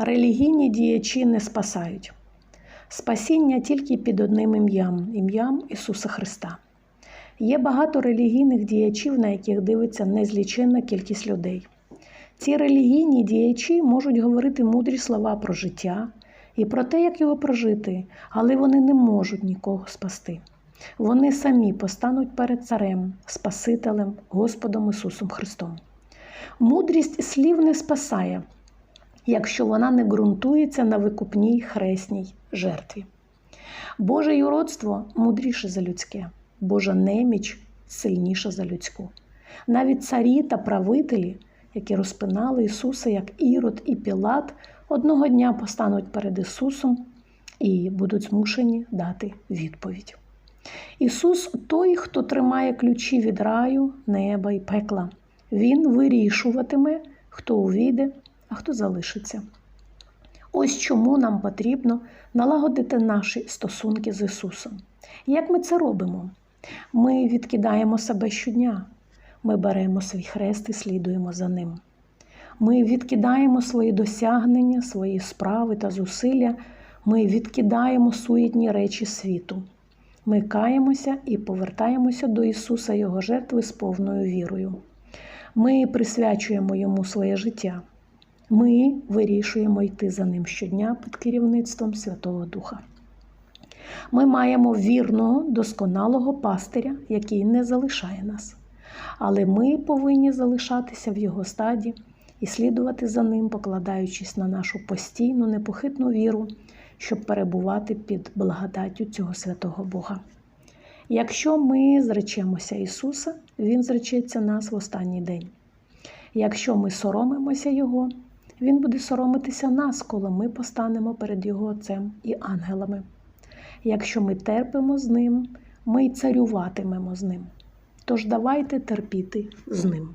Релігійні діячі не спасають. Спасіння тільки під одним ім'ям ім'ям Ісуса Христа. Є багато релігійних діячів, на яких дивиться незліченна кількість людей. Ці релігійні діячі можуть говорити мудрі слова про життя і про те, як його прожити, але вони не можуть нікого спасти. Вони самі постануть перед Царем, Спасителем, Господом Ісусом Христом. Мудрість слів не спасає, якщо вона не ґрунтується на викупній хресній жертві. Боже юродство мудріше за людське, Божа неміч сильніша за людську. Навіть царі та правителі, які розпинали Ісуса як Ірод і Пілат, одного дня постануть перед Ісусом і будуть змушені дати відповідь. Ісус той, хто тримає ключі від раю, неба і пекла. Він вирішуватиме, хто увійде, а хто залишиться. Ось чому нам потрібно налагодити наші стосунки з Ісусом. Як ми це робимо? Ми відкидаємо себе щодня, ми беремо свій хрест і слідуємо за ним. Ми відкидаємо свої досягнення, свої справи та зусилля, ми відкидаємо суетні речі світу. Ми каємося і повертаємося до Ісуса Його жертви з повною вірою. Ми присвячуємо Йому своє життя. Ми вирішуємо йти за ним щодня під керівництвом Святого Духа. Ми маємо вірного, досконалого пастиря, який не залишає нас. Але ми повинні залишатися в його стаді і слідувати за ним, покладаючись на нашу постійну, непохитну віру, щоб перебувати під благодаттю цього святого Бога. Якщо ми зречемося Ісуса, Він зречеться нас в останній день. Якщо ми соромимося Його, Він буде соромитися нас, коли ми постанемо перед Його Отцем і ангелами. Якщо ми терпимо з Ним, ми й царюватимемо з Ним. Тож давайте терпіти з Ним.